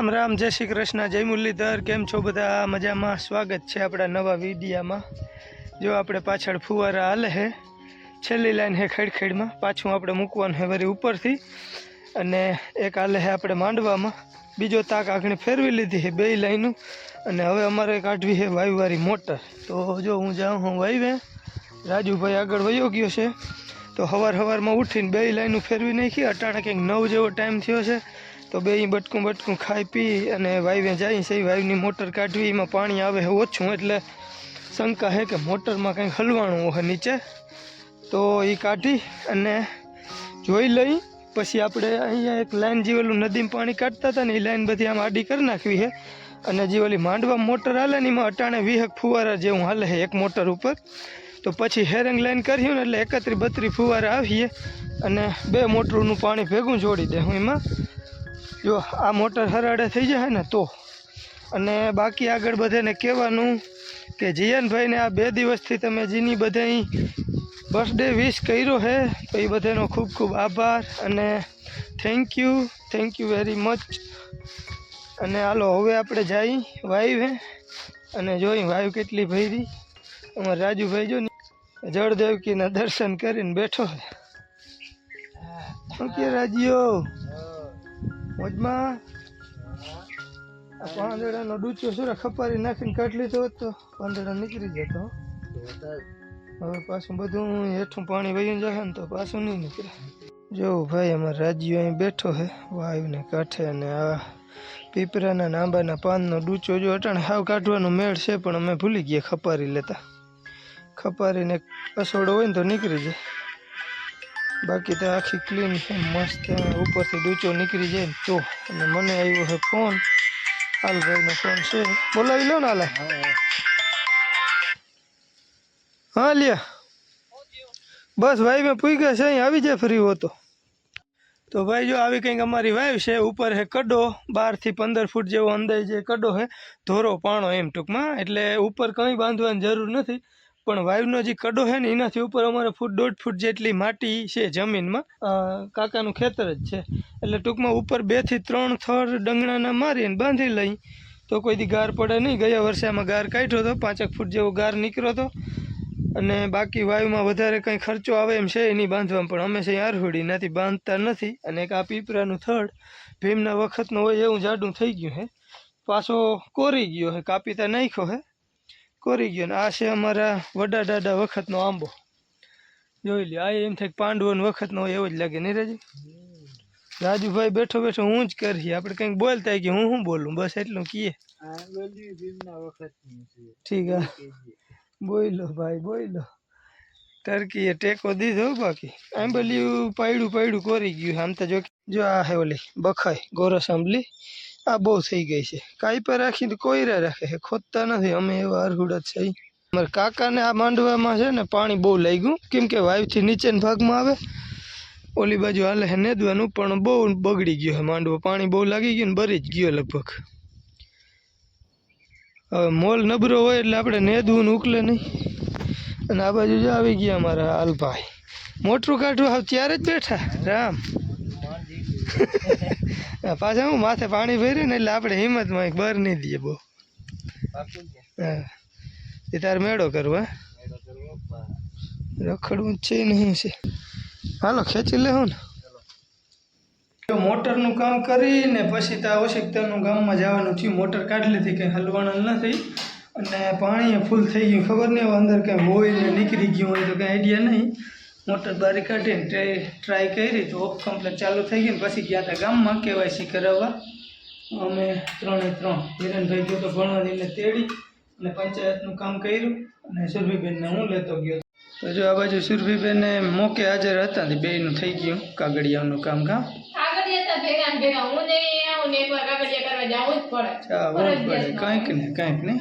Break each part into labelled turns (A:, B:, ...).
A: રામ રામ, જય શ્રી કૃષ્ણ, જય મુરલીધર, કેમ છો બધા? મજામાં? સ્વાગત છે આપણા નવા વિડીયામાં. જો આપણે પાછળ ફુવારા હાલે હે, છેલ્લી લાઈન હે ખેડખેડમાં, પાછું આપણે મૂકવાનું હે વળી ઉપરથી. અને એક હાલે હે આપણે માંડવામાં. બીજો તાક આગળ ફેરવી લીધી છે બે લાઈનું. અને હવે અમારે કાઢવી છે વાયુવાળી મોટર. તો જો હું જાઉં, હું વાયવે. રાજુભાઈ આગળ વયો ગયો છે. તો હવાર હવારમાં ઉઠીને બે લાઈનું ફેરવી નાખી. અટાણે કંઈક નવ જેવો ટાઈમ થયો છે. તો બે બટકું બટકું ખાઈ પી અને વાઈવે જાય છે વાઈવની મોટર કાઢવી, એમાં પાણી આવે ઓછું એટલે શંકા છે કે મોટરમાં કંઈક હલવાણું હોય નીચે. તો એ કાઢી અને જોઈ લઈ, પછી આપણે અહીંયા એક લાઈન જે ઓલું નદીમાં પાણી કાઢતા હતા ને એ લાઈન બધી આમ આડી કરી નાખવી છે. અને જે ઓલી માંડવા મોટર હાલે ને એમાં અટાણે વીહક ફુવારા જેવું હાલે છે એક મોટર ઉપર. તો પછી હેરંગ લાઈન કર્યું ને એટલે એકત્રી બત્રી ફુવારા આવીએ અને બે મોટરનું પાણી ભેગું જોડી દે હું એમાં. જો આ મોટર હરાડે થઈ જાય ને તો. અને બાકી આગળ બધાને કહેવાનું કે જીયનભાઈને આ બે દિવસથી તમે જીની બધા બર્થડે વિશ કર્યો છે તો એ બધાનો ખૂબ ખૂબ આભાર અને thank you thank you very much અને હાલો હવે આપણે જઈ વાયુ હે અને જોઈ વાયુ કેટલી ભરી. અમારે રાજુભાઈ જો ને જળદેવકીના દર્શન કરીને બેઠો શું કે રાજીઓ મોજમાં? પાંદડાનો ડૂચો સુરા ખપારી નાખીને કાઢી લીધો તો પાંદડા નીકળી જતો હવે પાછું બધું હેઠું પાણી વહી જશે ને તો પાછું નહીં નીકળે. જો ભાઈ, અમારે રાજ્યો અહીં બેઠો છે, વાયુને કાંઠે અને આ પીપરાના આંબાના પાનનો ડૂચો જો અટાણે હાવ કાઢવાનો મેળ છે, પણ અમે ભૂલી ગયા ખપારી લેતા. ખપારીને અસોડો હોય ને તો નીકળી જાય. બાકી તો આખી ક્લીન છે, મસ્ત ઉપરથી ડૂચો નીકળી જાય તો. અને મને આવ્યો છે ફોન હાલભાઈનો ફોન છે. બોલાવી લો ને હાલે. હા, લ્યા. બસ, ભાઈ, મેં પૂગ્યા છે, અહીં આવી જાય ફરી હોતો તો. ભાઈ, જો આવી કંઈક અમારી વાઈવ છે, ઉપર છે કડો, બારથી પંદર ફૂટ જેવો અંદાજે કડો છે, ધોરો પાણો એમ ટૂંકમાં. એટલે ઉપર કંઈ બાંધવાની જરૂર નથી. પણ વાયુનો જે કડો છે ને, એનાથી ઉપર અમારે ફૂટ, દોઢ ફૂટ જેટલી માટી છે જમીનમાં. કાકાનું ખેતર જ છે. એટલે ટૂંકમાં ઉપર બેથી ત્રણ થર ડંગણાના મારીને બાંધી લઈ. તો કોઈ દી ગાર પડે નહીં. ગયા વર્ષે આમાં ગાર કાઢ્યો હતો પાંચેક ફૂટ જેવો ગાર નીકળ્યો હતો અને બાકી વાયુમાં વધારે કંઈ ખર્ચો આવે એમ છે એની બાંધવામાં, પણ અમે છે આરહુડી નથી બાંધતા નથી. અને એક આ પીપરાનું થડ ભીમના વખતનું હોય એવું જાડું થઈ ગયું છે. પાછો કોરી ગયો છે કાપીતા નાખ્યો છે. કોરી ગયો ને આ છે અમારા વડા દાદા વખતનો આંબો. જોઈ લે આ એમ થાય કે વખતનો એવો જ લાગે, નહીં રાજી? રાજુભાઈ બેઠો બેઠો હું જ કરીએ, આપણે કંઈક બોલતા કે હું શું બોલું? બસ એટલું કીએ ઠીક હા બોલો ભાઈ બોલો ટર્કીએ ટેકો દીધો બાકી. આંબલિયું પાયડું પાયડું કોરી ગયું આમ તો જો જો આ હે ઓલી બખાય ગોરસ આંબલી. આ બહુ થઈ ગઈ છે. કાંઈ પર રાખીને કોયરા રાખે છે. ખોદતા નથી. અમે એવા અરહુડા છે મારા કાકાને આ માંડવામાં છે ને પાણી બહુ લાગ્યું. કેમ કે વાયુથી નીચેના ભાગમાં આવે. ઓલી બાજુ હાલે છે નેદવાનું, પણ બહુ બગડી ગયો છે માંડવો. પાણી બહુ લાગી ગયું ને બરી જ ગયો લગભગ. હવે મોલ નબરો હોય એટલે આપણે નેદવું ને ઉકલે નહીં. અને આ બાજુ જ આવી ગયા અમારા હાલભાઈ. મોટરું કાઢવું આવ ત્યારે જ બેઠા. રામ. પાછા હું માથે પાણી ભર્યું ને એટલે આપણે હિંમતમાં બર નહીં દઈએ બહુ. એ તારે મેળો કરવો હે? રખડવું છે નહીં છે. હાલો ખેંચી લેવું ને. મોટરનું કામ કરીને પછી ત્યાં ઓશિકતાનું ગામમાં જવાનું થયું. મોટર કાઢી લીધી કંઈ હલવાણ નથી અને પાણી ફૂલ થઈ ગયું. ખબર નહીં અંદર કંઈ હોય ને નીકળી ગયું હોય તો કંઈ આઈડિયા નહીં. મોટર બારી કાઢીને ટ્રાય ટ્રાય કરી તો ઓફ કમ્પ્લેટ ચાલુ થઈ ગઈ ને પછી ગયા હતા ગામમાં કેવાયસી કરાવવા. અમે ત્રણે ત્રણ હિરણભાઈ ગયો તો ભણવાની એટલે તેડી અને પંચાયતનું કામ કર્યું અને સુરભીબેનને હું લેતો ગયો. તો જો આ બાજુ સુરભીબેનને મોકે હાજર હતા ને બેયનું થઈ ગયું કાગળિયાનું કામ કામ કંઈક ને કંઈક ને.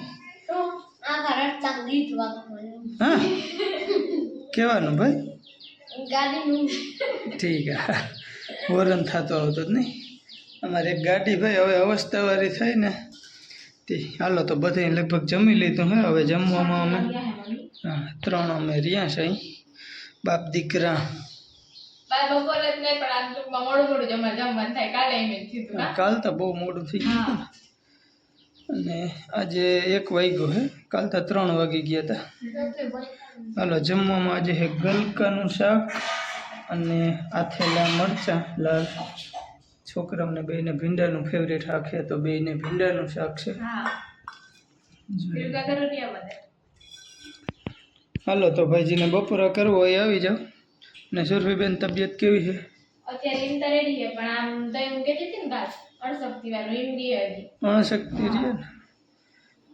A: કહેવાનું ભાઈ? ઠીક હા. વરણ થતો આવતો જ નહીં. અમારે એક ગાડી ભાઈ હવે અવસ્થાવાળી થઈ ને. તે હાલો તો બધે લગભગ જમી લીધું હે હવે જમવામાં અમે. હા ત્રણ અમે રહ્યા છે અહીં. બાપ દીકરા.
B: કાલે
A: તો બહુ મોડું થઈ ગયું. અને આજે એક વાગ્યો હે. કાલ તો ત્રણ વાગી ગયા હતા હાલો, જમવામાં આજે હે ગલકાનું શાક અને આથેલા મરચાં. લાલ છોકરાઓને બેને ભીંડાનું ફેવરેટ શાક છે તો બેને ભીંડાનું શાક છે. હાલો, તો ભાઈજીને બપોરા કરવો હોય આવી જાઓ. ને સુરભીબેન તબિયત કેવી છે?
B: અત્યારે રેડી છે, પણ આમ તો એમ કહેતી હતી ને અણશક્તિ
A: રહે ને.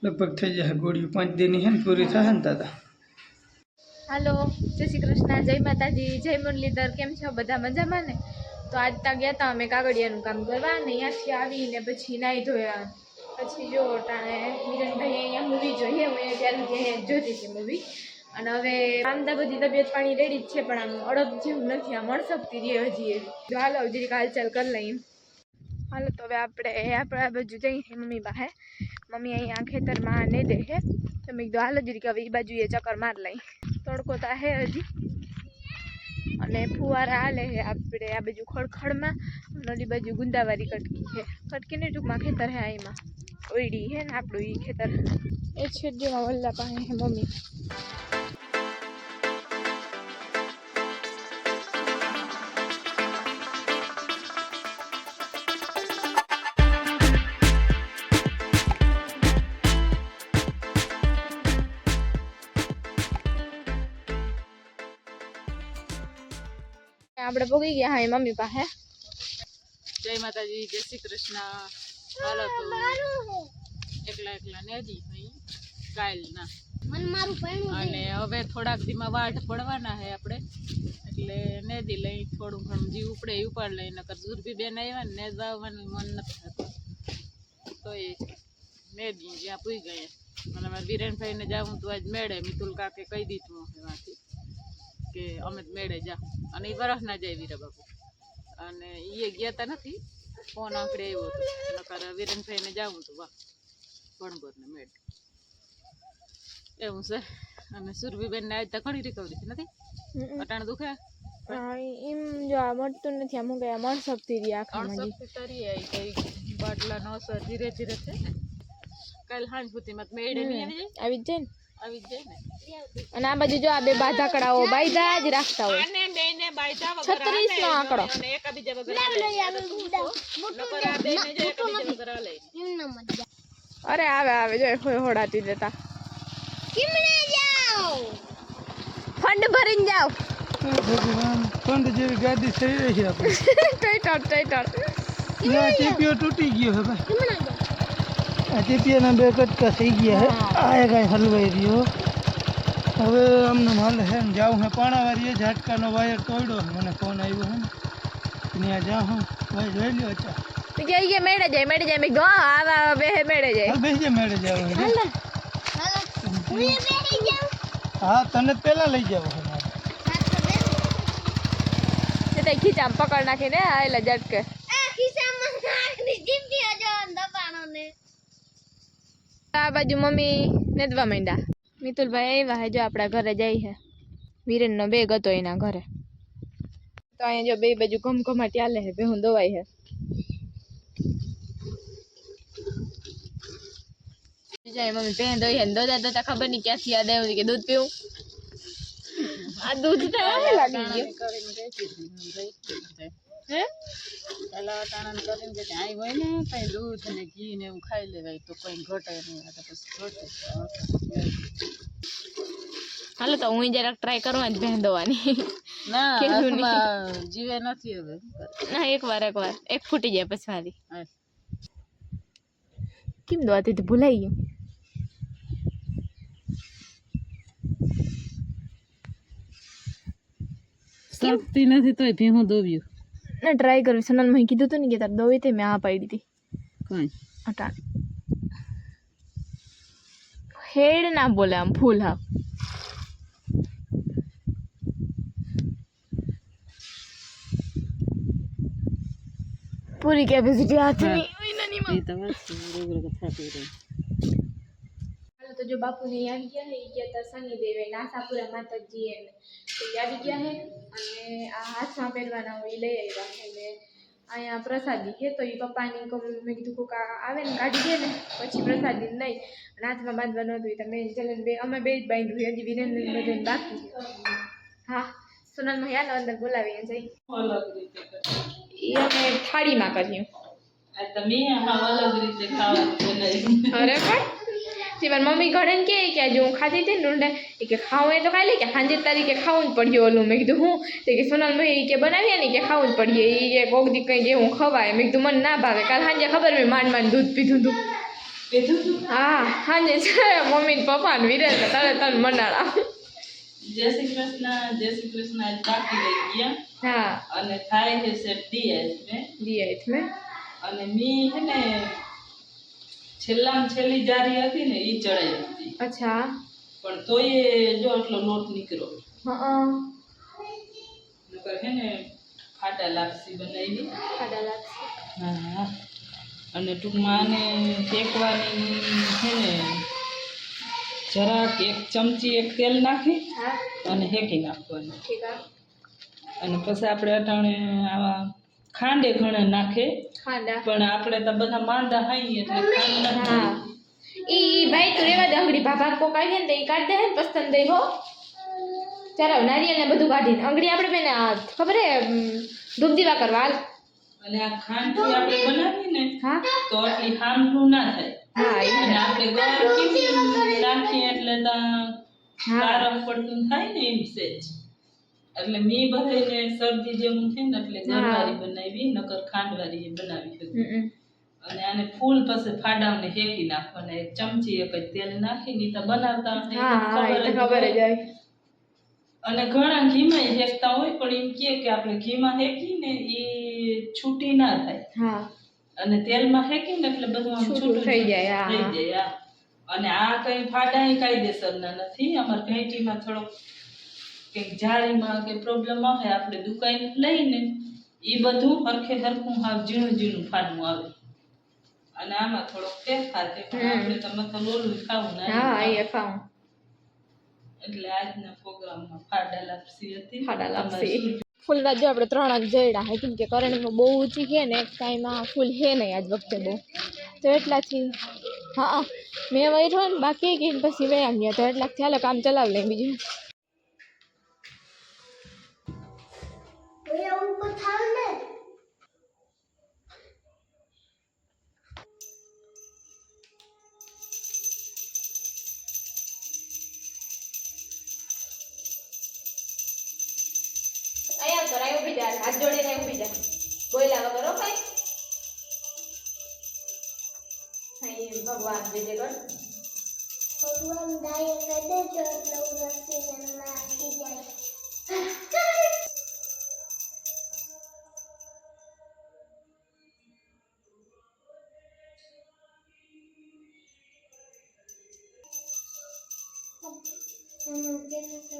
A: લગભગ થઈ જાય ગોળીઓ પાંચ દિનની હે ને પૂરી થશે ને દાદા.
C: હાલો જય શ્રી કૃષ્ણ જય માતાજી જય મુરલીધર કેમ છો? બધા મજામાં ને? તો આજ ત્યાં ગયા હતા અમે કાગળિયાનું કામ કરવા ને અહીંયાથી આવીને પછી નાહી ધોયા. પછી જો ટાણે મિરનભાઈ અહીંયા મૂવી જોઈએ હું અહીંયા ત્યારે અહીંયા જોતી હતી મૂવી અને હવે આમ તો બધી તબિયત પાણી રેડી જ છે પણ આમ અડપ જેવું નથી આમ અણશક્તિ રહે હજી જો હાલો જરીક હાલચાલ કરી લઈએ. હાલો, તો હવે આપણે આપણે બાજુ જઈએ મમ્મી પાસે મમ્મી અહીંયા ખેતરમાં ને દે હે. તો મેં કીધું, હાલ જ કે હવે એ બાજુ એ ચક્કર માર લઈ. તડકો તો હે હજી. અને ફુવારા હાલે છે આપણે આ બાજુ ખડખડમાં. અને બાજુ ગુંદાવારી કટકી છે કટકીને ટૂંકમાં ખેતર હે એમાં. ઓયડી હે ને આપણું એ ખેતર. એ છે જેમાં વલ્લા પાસે હે મમ્મી. આપણે પગી ગયા હા મમ્મી પાસે.
D: જય માતાજી જય શ્રી કૃષ્ણ. હાલો તો એકલા એકલા નેજી અહીં કાલના
E: મન મારું પૈણું
D: અને હવે થોડાક દીમાં વાઢ પડવાના હે આપણે એટલે નેદી લઈ થોડું ઘણું જીવ ઉપડે એ ઉપાડ લઈ નકર સુરભી બેન આવ્યા ને નેદાવાનું મન નથી થતું. તો એ નેદી જ્યાં પૂઈ ગયા. અને મારા વિરેનભાઈને જાવું તો આજ મેળે મિતુલ કાકે કહી દીધું એમાંથી. કે અમે મેળે જા. અને એ વરસ ના જાય વીરા બાપુ. અને એ ગયા તા નથી. ફોન આંકડે આવ્યો હતો. નકર વિરેનભાઈને જાવું તો વાહ. ભણગોર ને મેળ. એવું છે. અને સુરભીબેન ને આજ તો ઘણી રિકવરી છે નથી? અટાણ દુખે?
C: એમ જો આ મળતું નથી અમુક ગયા શકતી રહી આખા જી.
D: અણસખતી તરી આવી કઈ બાટલા નો અસર ધીરે ધીરે છે. કાલ હાંજ સુધીમાં મેળે આવી જાય ને?
C: અને આ બાજુ જો આ બે બાધાકડાઓ બાયદા જ રાખતા હોય
D: આને બેને બાયધા વગર
C: છત્રીસ નો
D: હાલે
C: આંકડો.
D: અને એકાબીજા વગર હાલે. આ તો શું છો? નકર આ બેને જો એકાબીજા વગર હાલે.
E: એમનો મજા.
C: અરે આવે આવે જો હોય હોડાતી દેતા
E: કિમણે જાઓ?
C: ફંડ ભરીને જાઓ.
A: હે ભગવાન ફંડ જેવી ગાડી થઈ રહી છે આપણે.
C: ટઈટર ટઈટર
A: ના ટીપીઓ તૂટી ગયો છે ભાઈ
E: કિમણે જાઓ
A: આ ટીપીઓના બે કટકા થઈ ગયા છે આ એ કાંઈ હલવાઈ રહ્યો હવે અમને હાલ હે ને જાઉં હે પાણાવાળી એ ઝાટકાનો વાયર તોડ્યો છે. મને ફોન આવ્યો હે ને ત્યાં જાઉં ભાઈ જોઈ લ્યો અચ્છા
C: તો કે ઈ કે મેળે જાય મેળે જાય મેં કીધું હા આવા આવા બે મેળે જાય
A: હાલ બેસી જા મેળે જાવ
E: હાલો હું એ બેસી જાઉં
A: હા તને જ પહેલા લઈ જાવ છે મારે
C: તે તઈ ખીચામ પકડ નાખીને આયલા ઝટકે
E: આ
C: બાજુ મમ્મી નેદવા માંડ્યા. મિતુલભાઈ આવ્યા હે, જો આપણા ઘરે જાય છે વિરેનનો બેગ હતો એના ઘરે. તો અહીંયા જો બે બાજુ ઘમઘમાટી હાલે છે ભેહું દવાઈ છે જાય મમ્મી પહેન દોઈ છે ને દોતા દોતા ખબર નહીં ક્યાંથી યાદ આવ્યું કે દૂધ પીવું? આ દૂધ તો આવે લાગી ગયું.
D: કરીને બેસી હતી. હું પેલા અટાણાને કરીને કે ત્યાં હોય ને કઈ દૂધ ને ઘી ને એવું ખાઈ લેવાય તો કોઈ ઘટે નહીં તો પછી ઘટે
C: હાલો તો હું જરાક ટ્રાય કરવા જ બેન દવાની
D: ના જીવે નથી હવે.
C: ના એક વાર એક ફૂટી જાય પછી
D: હા.
C: કેમ દોતી તો ભૂલાઈ ગયું.
D: શક્તિ નથી તોય ભીહું દોવ્યું.
C: ના ટ્રાય કરવી સનલ મેં કીધું હતું ને કે તારે દોવી તે મેં આ પાડી હતી.
D: કઈ?
C: અટાણ. હેડ ના બોલે આમ ફૂલ હા. પૂરી કેપેસિટી હાથની
D: એ તો વાત છે રોગ રોગ થતી રહે
C: હાલો તો જો બાપુને આવી ગયા હે ઈ ગયા તા શનિદેવે નાસાપુરા માતાજી એને તો આવી ગયા હે અને આ હાથમાં પહેરવાના હોય લઈ આવ્યા છે ને અહીંયા પ્રસાદી કે તો એ પપ્પાની મેં કીધું કોક આવે ને કાઢી દે ને પછી પ્રસાદી નહીં અને હાથમાં બાંધવાનું હતું તમે ચલન બે અમે બે જ બાંધ્યું. હજી વિરેન્દ્ર બધાને બાકી હા સોનલમાં યાદ અંદર બોલાવીએ જઈ. એ અમે થાળીમાં કર્યું.
F: તમે અલગ રીતે ખાવાનું
C: અરે પણ મારી મમ્મી ઘરે કહે કે કે આજે હું ખાધી હતી ને ઊંડા એ કે ખાવું એ તો ખાઈ લે કે સાંજે તારીખે ખાવું જ પડ્યું ઓલું. મેં કીધું હું? તે કે સોનલ મેં એ કે બનાવીએ ને કે ખાવું જ પડીએ. એ કે કોક દી કંઈ એવું ખવાય. મેં કીધું મને ના ભાવે. કાલ સાંજે ખબર મેં માંડ માંડ દૂધ પીધું હતું હા સાંજે છે મમ્મી પપ્પા ને વિરેન તને તને મનાડા
F: જય શ્રી કૃષ્ણ જય શ્રી કૃષ્ણ આજ બાકી રહી ગયા.
C: હા.
F: અને થાય છે સેટ
C: મેં
F: અને મી હે ને છેલ્લામાં છેલ્લી જારી હતી ને એ ચડાઈ હતી.
C: અચ્છા.
F: પણ તોય જો એટલો લોટ નીકળ્યો.
C: હા
F: નકર હે ને ફાટા લાપસી બનાવી
C: ખાડા લાપસી.
F: હા અને ટૂંકમાં આને શેકવાની છે ને જરાક એક ચમચી એક તેલ નાખી અને હેકી નાખવાની. અને પછી આપણે અટાણે આવા ખાંડે ઘણે નાખે
C: ખાંડા.
F: પણ આપણે તો બધા માંદા ખાઈએ એટલે ખાંડ
C: હા. ઈ ભાઈ તું રેવા દે અંગડી ભાભા કો આવી ને તો ઈ કાઢ દે હે પસંદ દઈ હો. ચાલો નારિયેળ ને બધું કાઢીને. અંગડી આપણે બેને આ ખબર હે ધૂપ દીવા કરવા હાલ.
F: અને આ ખાંડથી આપણે બનાવીએ ને
C: હા?
F: તો આટલી હામનું ના થાય.
C: હા
F: એને આપણે ગોળ કેવી નાખીએ એટલે કારક પડતું થાય ને એમ સેજ એટલે મી બધાને શરદી જેવું છે ને એટલે ગરવારી બનાવી નકર ખાંડવારી એ બનાવી હતી. અને આને ફૂલ પાસે ફાડાવને હેકી નાખવાના. એક ચમચી એક જ તેલ તો બનાવતા
C: હા એ તો ખબર જ.
F: હોય. અને ઘણા ઘીમાં હેકતા હોય પણ એમ કે કે આપણે ઘીમાં હેકીને એ છૂટી ના થાય. અને તેલમાં હેકીને એટલે બધું
C: છૂટું થઈ જાય,
F: થઈ જાય અને આ કઈ ફાડા કાયદેસરના નથી. અમારે ઘેંટીમાં થોડોક કંઈક જાળીમાં કે પ્રોબ્લેમ આવે આપણે દુકાન લઈને એ બધું હરખે હરખું હાવ ઝીણું ઝીણું ફાડવું આવે. અને આમાં થોડોક ફેરફાર છે આપણે તમે તો લોલું ખાવું ના
C: હા એ
F: એટલે આજના પ્રોગ્રામમાં ફાડા લાપસી હતી. ફાડા
C: લાપસી.
F: શું
C: ફૂલમાં જો આપણે ત્રણ જ જઈડા હે કેમ કે કરણીમાં બહુ ઊંચી છે ને એક કાંઈમાં ફૂલ હે નહીં આજ વખતે બહુ. તો એટલાથી હા મેં વૈરો ને બાકી કે પછી વયા ગયા તો એટલાથી હાલે કામ ચલાવી લે બીજું.
E: ને?
C: અહીંયા તો રાય ઊભી જા હાથ જોડીને ઊભી જા. બોયલા વગર હો ભગવાન જે કર
E: ભગવાન દાય હમ, કેવું છે?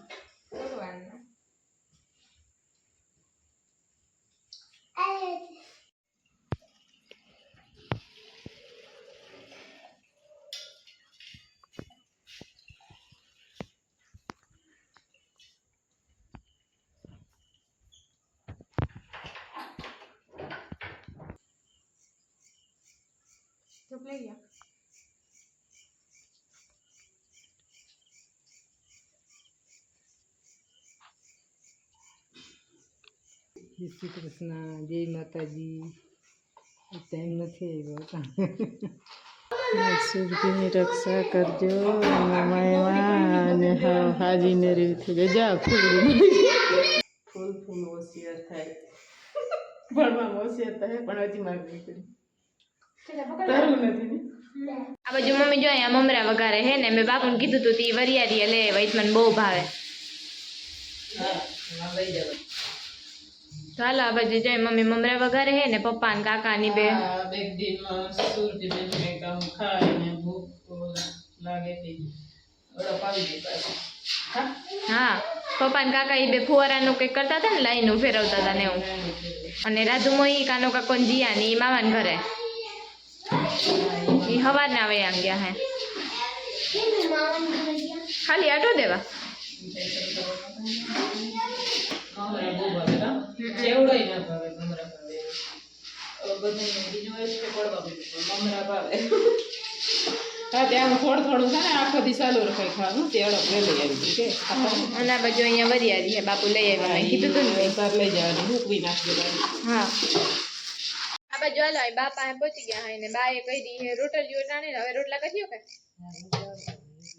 E: रूप
C: ले लिया श्री
D: कृष्णा जय माता जी टाइम नहीं सूर्य की रक्षा कर जो मैं हाजी ने रही थी जा फूल फूल फूल वसीयत है परमा वसीयत है पर मांगनी पड़ी તારું નથી
C: આ બાજુ મમ્મી જો અહીંયા મમરા વઘારે હે ને મેં બાપુને કીધું તું તી વરિયારી લે વૈત મને બહુ ભાવે. ચાલો આ બાજુ જોઈએ મમ્મી મમરા વઘારે હે ને પપ્પા ને કાકા ની બે
D: હા?
C: પપ્પા ને કાકા એ બે ફુવારાનું કંઈક કરતા હતા ને લાઈનું ફેરવતા હતા ને એવું. અને રાધુ મોઈ કાનો કાકો જીયા ને એ મામાને ઘરે. ઈ હવારના વયા ગયા હે. ખાલી આટો દેવા.
D: મમરા બહુ ભાવે હા ચેવડોય ના ભાવે મમરા ભાવે હવે બધાને બીજું હોય છે પડવા બીજું પણ મમરા ભાવે હા ત્યાં થોડું થોડું છે ને આખો દી ચાલુ રખાય ખાવાનું તે અડક વેલી આવી ગઈ કે ખાવાનું
C: અને આ બાજુ અહીંયા વરિયારી હે બાપુ લઈ આવ્યા. મેં કીધું તું ને
D: તાર લઈ જવાની. મૂકવી નાખી દેવાની
C: હા. આ બાજુ હાલો બા પાસે પહોંચી ગયા હોય ને બાએ કહી દી હે રોટલીઓ ટાણે હવે રોટલા કર્યો કે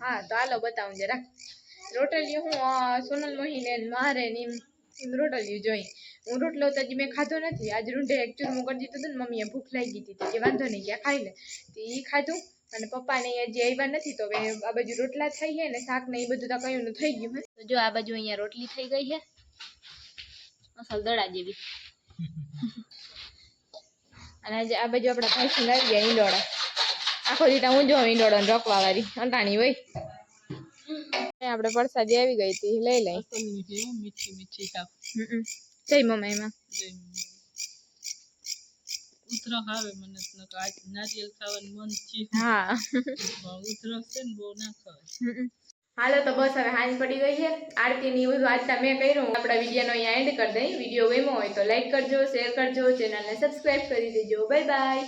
C: હા તો હાલો બતાવું જરા. રોટલીઓ હું સોનલ મોહીને મારે ને એમ રોટલીઓ જોઈ. હું રોટલો તો હજી મેં ખાધો નથી. આજ રૂંઢે એક ચૂરમું કરી દીધું હતું ને મમ્મીએ ભૂખ લાગી હતી તો કે વાંધો નહીં ક્યાં ખાઈ લે. તો એ ખાધું અને પપ્પાને હજી આવ્યા નથી તો હવે આ બાજુ રોટલા થઈ ગયા ને શાક ને એ બધું તો કયું થઈ ગયું હે. તો જો આ બાજુ અહીંયા રોટલી થઈ ગઈ છે અસલ દડા જેવી. અને આજે આ બાજુ આપણા ભાઈ સિંગ આવી ગયા ઈંડોળા. આખો દીટા હું જો ઈંડોળા રોકવા વાળી અંટાણી હોય. આપણે પરસાદી આવી ગઈ હતી. લઈ લઈ.
D: મીઠી મીઠી
C: જય મમ્મા એમાં.
D: ઉતરો આવે મને નારિયેલ ખાવાનું મન છે.
C: હા.
D: ઉતરો છે ને બહુ ના ખવાય.
C: હાલો તો બસ હવે હાંજ પડી ગઈ છે. આરતી ની બધું આજતા મેં કર્યું આપણા વિડીયોનો અહીંયા એન્ડ કરી દઈ. વીડિયો ગમ્યો હોય તો લાઈક કરજો શેર કરજો ચેનલને સબસ્ક્રાઈબ કરી દેજો. Bye bye